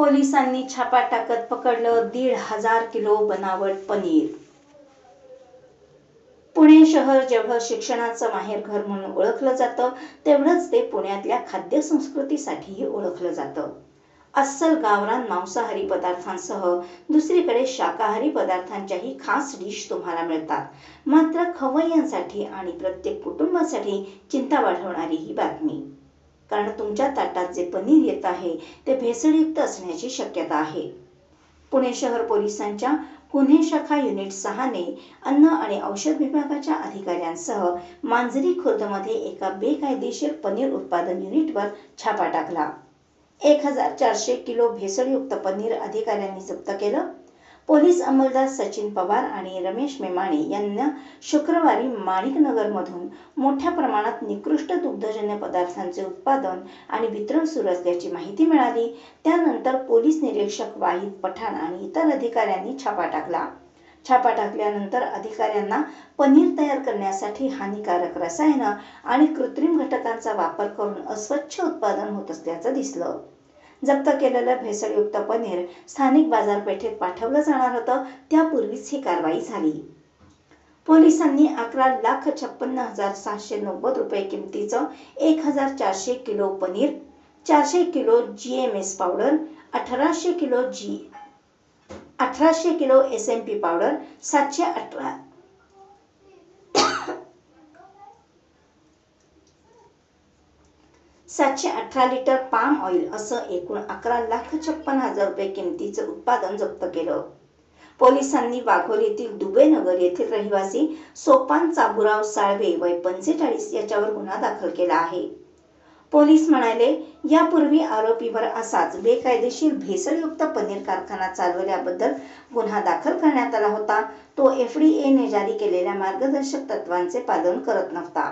पोलिसांनी छापा टाकत पकडलं दीड हजार किलो बनावट पनीर. पुणे शहर जेवढं शिक्षणाचं माहेरघर म्हणून ओळखलं जातं तेवढंच ते पुण्यातल्या खाद्य संस्कृतीसाठीही ओळखलं जातं. अस्सल गावरान मांसाहारी पदार्थांसह दुसरीकडे शाकाहारी पदार्थांच्याही खास डिश तुम्हाला मिळतात. मात्र खवय्यांसाठी आणि प्रत्येक कुटुंबासाठी चिंता वाढवणारी ही बातमी. कारण तुमच्या ताटात जे पनीर येत आहे ते भेसळयुक्त असण्याची शक्यता आहे. पुणे शहर पोलिसांच्या गुन्हे शाखा युनिट सहाने अन्न आणि औषध विभागाच्या अधिकाऱ्यांसह मांजरी खुर्दमध्ये एका बेकायदेशीर पनीर उत्पादन युनिटवर छापा टाकला. एक हजार चारशे किलो भेसळयुक्त पनीर अधिकाऱ्यांनी जप्त केलं. पोलीस अंमलदार सचिन पवार आणि रमेश मेमाणे यांना शुक्रवारी माणिकनगरमधून मोठ्या प्रमाणात निकृष्ट दुग्धजन्य पदार्थांचे उत्पादन आणि वितरण सुरू असल्याची माहिती मिळाली. त्यानंतर पोलीस निरीक्षक वाहिद पठाण आणि इतर अधिकाऱ्यांनी छापा टाकला. छापा टाकल्यानंतर अधिकाऱ्यांना पनीर तयार करण्यासाठी हानिकारक रसायनं आणि कृत्रिम घटकांचा वापर करून अस्वच्छ उत्पादन होत असल्याचं दिसलं. जप्त केलेलं भेसळयुक्त पनीर स्थानिक बाजारपेठेत पाठवलं जाणार होतं त्यापूर्वीच ही कारवाई झाली. पोलिसांनी अकरा लाख छप्पन्न हजार सहाशे नव्वद रुपये किमतीचं एक हजार चारशे किलो पनीर चारशे kilo G M S powder अठराशे किलो जी अठराशे kilo S M P powder सातशे अठरा सातशे अठरा लिटर पाम ऑइल असं एकूण अकरा लाख छप्पन हजार रुपये किमतीचं उत्पादन जप्त केलं. पोलिसांनी वाघोलीतील दुबेनगर येथील रहिवासी सोपान चाबुराव साळवे वय पंचेचाळीस याच्यावर गुन्हा दाखल केला आहे. पोलीस म्हणाले यापूर्वी आरोपीवर असाच बेकायदेशीर भेसळयुक्त पनीर कारखाना चालवल्याबद्दल गुन्हा दाखल करण्यात आला होता. तो एफ डी एने जारी केलेल्या मार्गदर्शक तत्वांचे पालन करत नव्हता.